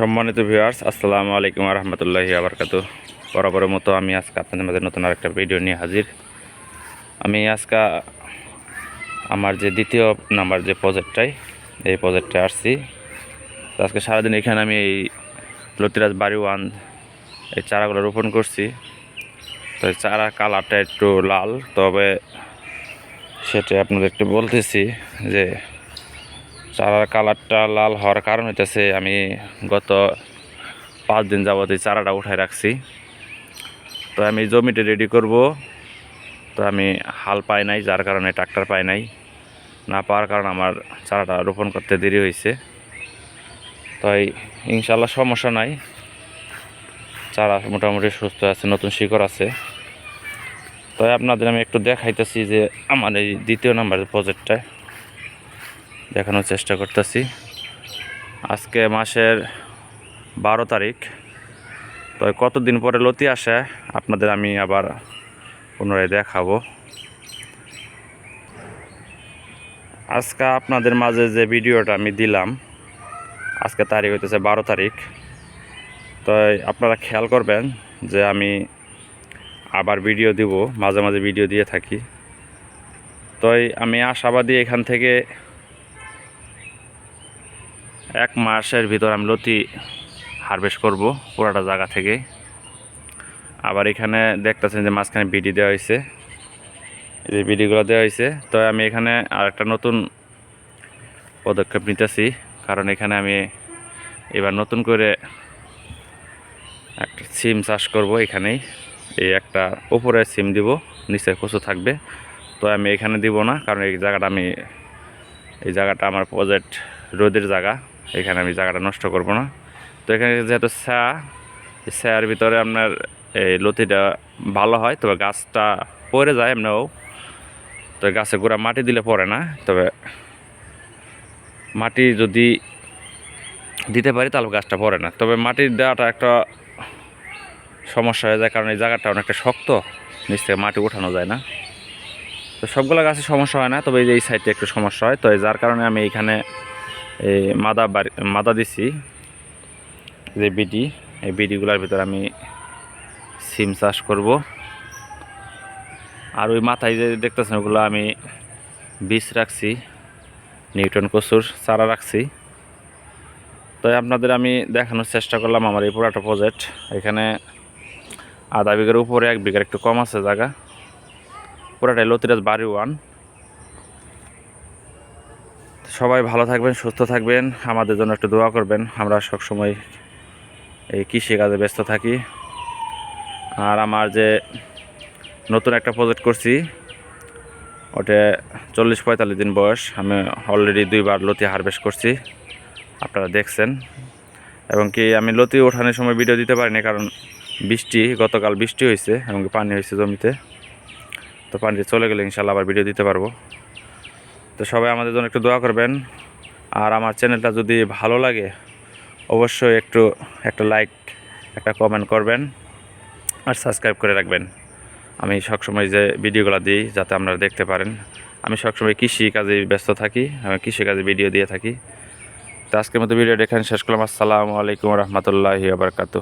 সম্মানিত ভিউয়ার্স আসসালামু আলাইকুম রহমতুল্লাহি আবরকাত বরাবরের মতো আমি আজকে আপনাদের মাঝে নতুন আরেকটা ভিডিও নিয়ে হাজির। আমি আজকে আমার যে দ্বিতীয় নাম্বার যে প্রজেক্টটাই এই প্রজেক্টে আসছি। আজকে সারাদিন এখানে আমি এই লতিরাজ বাড়ি ওয়ান, এই চারাগুলো রোপণ করছি। তো চারা কালারটা একটু লাল, তবে সেটা আপনাদের একটু বলতেছি যে চারার কালারটা লাল হওয়ার কারণ হইতেছে আমি গত পাঁচ দিন যাবত এই চারাটা উঠায় রাখছি। তো আমি জমিটা রেডি করব। তো আমি হাল পাই নাই, যার কারণে ট্রাক্টর পাই নাই। না পাওয়ার কারণে আমার চারাটা রোপণ করতে দেরি হয়েছে তাই ইনশাল্লাহ সমস্যা নাই। চারা মোটামুটি সুস্থ আছে, নতুন শিকড় আছে। তাই আপনাদের আমি একটু দেখাইতেছি যে আমার এই দ্বিতীয় নাম্বারের প্রজেক্টটায় দেখানোর চেষ্টা করতেছি। আজকে মাসের বারো তারিখ। তো কতদিন পরে লতি আসে, আপনাদের আমি আবার পুনরায় দেখাবো। আজকে আপনাদের মাঝে যে ভিডিওটা আমি দিলাম, আজকে তারিখ হইতেছে বারো তারিখ। তো আপনারা খেয়াল করবেন যে আমি আবার ভিডিও দিব, মাঝে মাঝে ভিডিও দিয়ে থাকি। তো আমি আশাবাদী এখান থেকে এক মাসের ভিতর আমি লতি হারভেস্ট করব পুরাটা জায়গা থেকে। আবার এখানে দেখতেছেন যে মাঝখানে বিডি দেওয়া হয়েছে। এই যে বিডিগুলো দেওয়া হয়েছে। তো আমি এখানে আর একটা নতুন পদক্ষেপ নিতেছি। কারণ এখানে আমি এবার নতুন করে একটা সিম চাষ করব এখানেই। এই একটা উপরে সিম দিব নিচে কচু থাকবে। তো আমি এখানে দিব না, কারণ এই জায়গাটা আমি এই জায়গাটা আমার প্রজেক্ট রোদের জায়গা। এখানে আমি জায়গাটা নষ্ট করব না। তো এখানে যেহেতু এই ছায়ার ভিতরে আপনার এই লতিটা ভালো হয়, তবে গাছটা পড়ে যায় এমনিও। তো গাছে গোড়া মাটি দিলে পড়ে না, তবে মাটি যদি দিতে পারি তাহলে গাছটা পড়ে না। তবে মাটি দেওয়াটা একটা সমস্যা হয়ে যায়, কারণ এই জায়গাটা অনেকটা শক্ত, নিচ থেকে মাটি ওঠানো যায় না। তো সবগুলো গাছে সমস্যা হয় না, তবে এই সাইডটা একটু সমস্যা হয়। তো যার কারণে আমি এইখানে এই মাদা বাড়ি, মাদা দিছি, যে বিডি এই বিডিগুলোর ভিতর আমি সিম চাষ করব। আর ওই মাথায় যে দেখতেছেন, ওগুলো আমি বীজ রাখছি নিউটন কচুর চারা রাখছি। তো আপনাদের আমি দেখানোর চেষ্টা করলাম আমার এই পুরাটা প্রজেক্ট এখানে আধা বিঘার উপরে এক বিঘার একটু কম আছে জায়গা। পুরাটাই লতিরাজ বাড়ি ওয়ান। সবাই ভালো থাকবেন, সুস্থ থাকবেন। আমাদের জন্য একটু দোয়া করবেন। আমরা সবসময় এই কৃষিকাজে ব্যস্ত থাকি। আর আমার যে নতুন একটা প্রজেক্ট করছি, ওটা চল্লিশ পঁয়তাল্লিশ দিন বয়স। আমি অলরেডি দুইবার লতি হারভেস্ট করছি। আপনারা দেখছেন। এবং কি আমি লতি ওঠানোর সময় ভিডিও দিতে পারিনি, কারণ বৃষ্টি, গতকাল বৃষ্টি হয়েছে এবং পানি হয়েছে জমিতে। তো পানিতে চলে গেলে ইনশাল্লাহ আবার ভিডিও দিতে পারব। তো সবাই আমাদের জন্য একটু দোয়া করবেন। আর আমার চ্যানেলটা যদি ভালো লাগে, অবশ্যই একটু, একটা লাইক একটা কমেন্ট করবেন আর সাবস্ক্রাইব করে রাখবেন। আমি সবসময় যে ভিডিওগুলো দিই, যাতে আপনারা দেখতে পারেন। আমি সবসময় কৃষি কাজে ব্যস্ত থাকি, আমি কৃষি কাজে ভিডিও দিয়ে থাকি। তো আজকের মতো ভিডিওটা এখানে শেষ করলাম। আসসালামু আলাইকুম রহমতুল্লাহি আবরকাতু